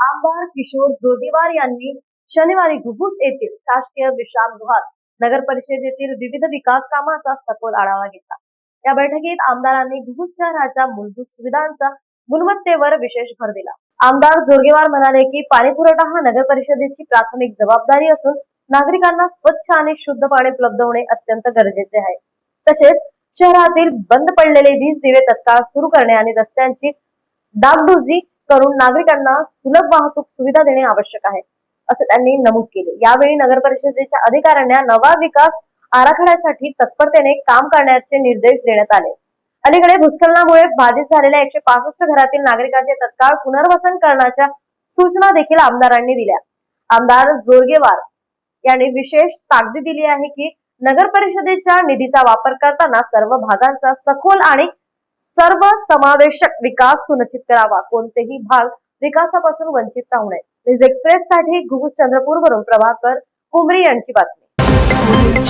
आमदार किशोर जोगेवार यांनी शनिवारी घुगुस येथील शासकीय विश्रामगृहात नगर परिषदेतील विविध विकास कामाचा सखोल आढावा घेतला. या बैठकीत आमदारांनी घुगुस शहराच्या मूलभूत सुविधांचा गुणवत्तेवर विशेष भर दिला. आमदार जोरगेवार म्हणाले की पाणी पुरवठा हा नगर परिषदेची प्राथमिक जबाबदारी असून नागरिकांना स्वच्छ आणि शुद्ध पाणी उपलब्ध होणे अत्यंत गरजेचे आहे. तसेच शहरातील बंद पडलेले वीज दिवे तत्काळ सुरू करणे आणि रस्त्यांची डागडुजी करून नागरिकांना सुलभ वाहतूक सुविधा देणे आवश्यक आहे असे त्यांनी नमूद केले. यावेळी नगर परिषदेच्या अधिकाऱ्यांना नवा विकास आराखड्यासाठी तत्परतेने काम करण्याचे निर्देश देण्यात आले. अलीकडे भूस्खलनामुळे बाधित झालेल्या एकशे पासष्ट घरातील नागरिकांचे तत्काळ पुनर्वसन करण्याच्या सूचना देखील आमदारांनी दिल्या. आमदार जोरगेवार यांनी विशेष ताकदी दिली आहे की नगर परिषदेच्या निधीचा वापर करताना सर्व भागांचा सखोल आणि सर्व समावेशक विकास सुनिश्चित करावा. कोणतेही भाग विकासापासून वंचित राहू नये. न्यूज एक्सप्रेस साठी घुगुस चंद्रपूर वरून प्रभाकर कुमरी यांची बातमी.